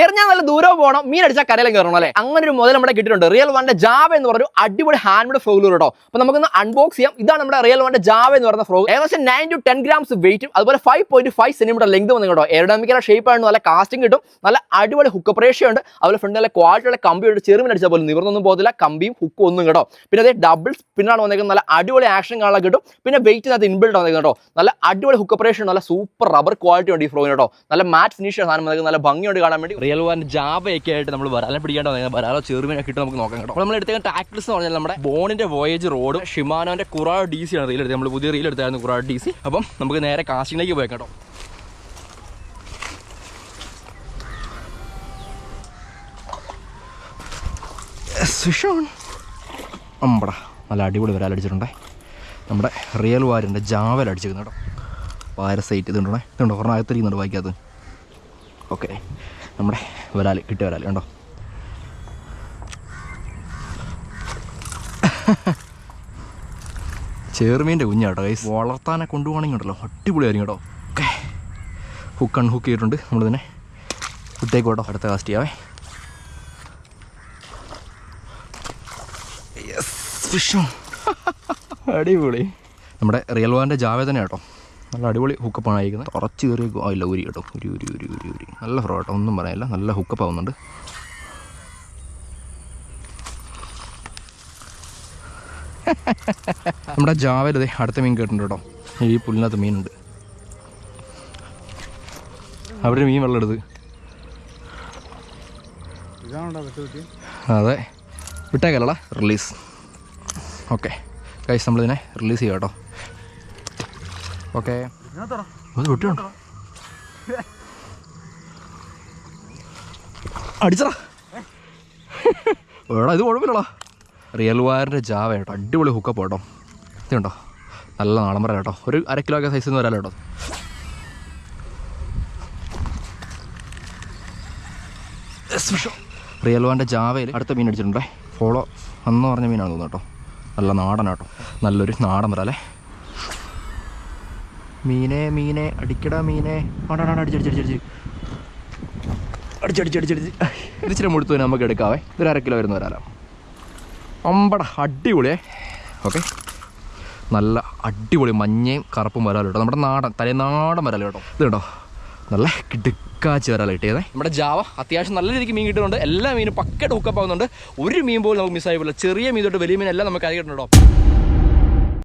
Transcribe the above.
എറിഞ്ഞാൽ നല്ല ദൂരം പോകണം മീൻ അടിച്ചാൽ കരയിലും കയറണം അല്ലേ? അങ്ങനെ ഒരു മുതൽ നമ്മുടെ കിട്ടിയിട്ടുണ്ട്. റിയൽ വണ്ടെ ജാവ എന്ന് പറഞ്ഞ അടിപൊളി ഹാൻഡ് ഫ്രോഗിലൂർ കേട്ടോ. അപ്പൊ നമുക്കൊന്ന് അൺബോക്സ് ചെയ്യാം. ഇതാണ് നമ്മുടെ റിയൽ വണ്ടെ ജാവ എന്ന് പറഞ്ഞ ഫ്രോഗ് ഏകദേശം നയൻ ടു ടെൻ ഗ്രാംസ് വെയിറ്റും അതുപോലെ five point five centimetre length വന്നു കേട്ടോ. ഷേപ്പ് ആണ്. നല്ല കാസ്റ്റിംഗ് കിട്ടും. നല്ല അടിപൊളി ഹുക്ക് പ്രേഷ്യ ഉണ്ട്. അതുപോലെ ഫ്രണ്ട് നല്ല ക്വാളിറ്റിയുള്ള കമ്പി ഉണ്ട്. ചെറുമിൻ അടിച്ചാൽ പോലും നിവർന്നൊന്നും പോകത്തില്ല. കമ്പിയും ഹുക്കും ഒന്നും കേട്ടോ. പിന്നെ അതേ ഡബിൾ സ്പിന്നാണ് വന്നേക്കുന്നത്. നല്ല അടിപൊളി ആക്ഷൻ കാണാൻ കിട്ടും. പിന്നെ വെയിറ്റിനകത്ത് ഇൻബിൽഡ് വന്നേക്കുന്നത് കേട്ടോ. നല്ല അടിപൊളി ഹുക്ക് പ്രേഷൻ നല്ല സൂപ്പർ റബ്ബർ ക്വാളിറ്റി ഉണ്ട് ഈ ഫ്രോഗിന് കേട്ടോ. നല്ല മാറ്റ് ഫിനിഷ് സാധനം നല്ല ഭംഗിയുണ്ട് കാണാൻ വേണ്ടി. റിയൽ വാൻ ജാബയൊക്കെ ആയിട്ട് നമ്മൾ വരാലെ പിടിക്കേണ്ട വന്നാൽ വരാലോ ചെറുമീനൊക്കെ ഇട്ട് നമുക്ക് നോക്കാം കേട്ടോ. നമ്മൾ എടുത്തേക്കാൻ ടാക്ടിൽസ് എന്ന് പറഞ്ഞാൽ നമ്മുടെ ബോണിന്റെ വോയേജ് റോഡ് ഷിമാനോന്റെ കുറാ ഡി സി ആണ് റീൽ എടുത്തത്. നമ്മൾ പുതിയ റീൽ എടുത്തായിരുന്നു കുറാ ഡി സി അപ്പം നമുക്ക് നേരെ കാശിങ്ങിലേക്ക് പോയി കേട്ടോ. സുഷോൺ അമ്പട നല്ല അടിപൊളി വരാലടിച്ചിട്ടുണ്ടേ നമ്മുടെ റിയൽ വാരിന്റെ ജാവൽ അടിച്ചിരിക്കുന്നു കേട്ടോ. പാരസൈറ്റ് ഇതുണ്ടോ ഇതുണ്ടോ? ഒരെണ്ണം അകത്തിരിക്കുന്നുണ്ട് വായിക്കാത്ത ഓക്കെ നമ്മുടെ വരാൽ കിട്ടിയ വരാൽ കണ്ടോ? ചേർമീന്റെ കുഞ്ഞാട്ടോ ഗൈസ് വളർത്താനെ കൊണ്ടുപോകണമെങ്കിൽ ഉണ്ടല്ലോ അടിപൊളിയായിരിക്കും കേട്ടോ. ഓക്കെ. ഹുക്ക് അൺഹുക്ക് ചെയ്തിട്ടുണ്ട്. നമ്മൾ തന്നെ ഇട്ടേക്ക് കേട്ടോ. അടുത്ത കാസ്റ്റ് ചെയ്യാവേ. ഫിഷും അടിപൊളി. നമ്മുടെ റിയൽ വാന്റെ ജാവേ തന്നെ കേട്ടോ. നല്ല അടിപൊളി ഹുക്കപ്പാണ് അയക്കുന്നത് കുറച്ച് കയറി ആ ഇല്ല ഉരി കേട്ടോ. ഉരി ഉരി ഉരി ഉരി ഉരി നല്ല ഫ്രോ കേട്ടോ ഒന്നും പറയാനില്ല. നല്ല ഹുക്കപ്പ് ആവുന്നുണ്ട്. നമ്മുടെ ജാവലതേ ദേ അടുത്ത മീൻ കേട്ടിട്ടുണ്ട് കേട്ടോ. ഈ പുല്ലിനകത്ത് മീനുണ്ട്. അവിടെ ഒരു മീൻ വെള്ളം എടുത്ത്. അതെ. വിട്ടേക്കല്ലടാ റിലീസ് ഓക്കെ കൈസ് നമ്മളിതിനെ റിലീസ് ചെയ്യാം കേട്ടോ. ഓക്കെ. അടിച്ചടാ. എടാ ഇത് കുഴപ്പമില്ലടാ. റിയൽ വയറിന്റെ ജാവ കേട്ടോ. അടിപൊളി ഹുക്കപ്പ് കേട്ടോ. ഇതുണ്ടോ നല്ല നാളമ്പറ പറ കേട്ടോ. ഒരു അര കിലോ ഒക്കെ സൈസിൽ നിന്ന് വരാലോ കേട്ടോ. റിയൽ വാന്റെ ജാവയിൽ അടുത്ത മീൻ അടിച്ചിട്ടുണ്ടേ. ഫോളോ അന്ന് പറഞ്ഞ മീനാണ് തോന്നുന്നു കേട്ടോ. നല്ല നാടൻ കേട്ടോ. നല്ലൊരു നാടൻ വരാലേ മീനെ മീനെ അടിക്കടാ മീനെ. ആടാടാ അടിച്ചടിച്ചടിച്ചടിച്ച് അടിച്ചടിച്ചടിച്ചടിച്ച് ഇത് ഇച്ചിരി മുഴുത്തു നമുക്ക് എടുക്കാവേ. ഇതൊരു അര കിലോ വരുന്ന ഒരാളാം. അമ്പട അടിപൊളിയേ. ഓക്കെ. നല്ല അടിപൊളി മഞ്ഞയും കറുപ്പും വരാലും കേട്ടോ. നമ്മുടെ നാടൻ തലേനാടൻ വരാലും കേട്ടോ. ഇത് കേട്ടോ നല്ല കിടുക്കാച്ച് വരാലും കിട്ടിയതേ. നമ്മുടെ ജാവ അത്യാവശ്യം നല്ല രീതിക്ക് മീൻ കിട്ടുന്നുണ്ട്. എല്ലാ മീനും പക്കട്ട് ഹുക്കപ്പ് ആവുന്നുണ്ട്. ഒരു മീൻ പോലും നമുക്ക് മിസ്സായി പോലും ചെറിയ മീൻ തൊട്ട് വലിയ മീൻ എല്ലാം നമുക്ക് കൈ കിട്ടുന്നുണ്ടോ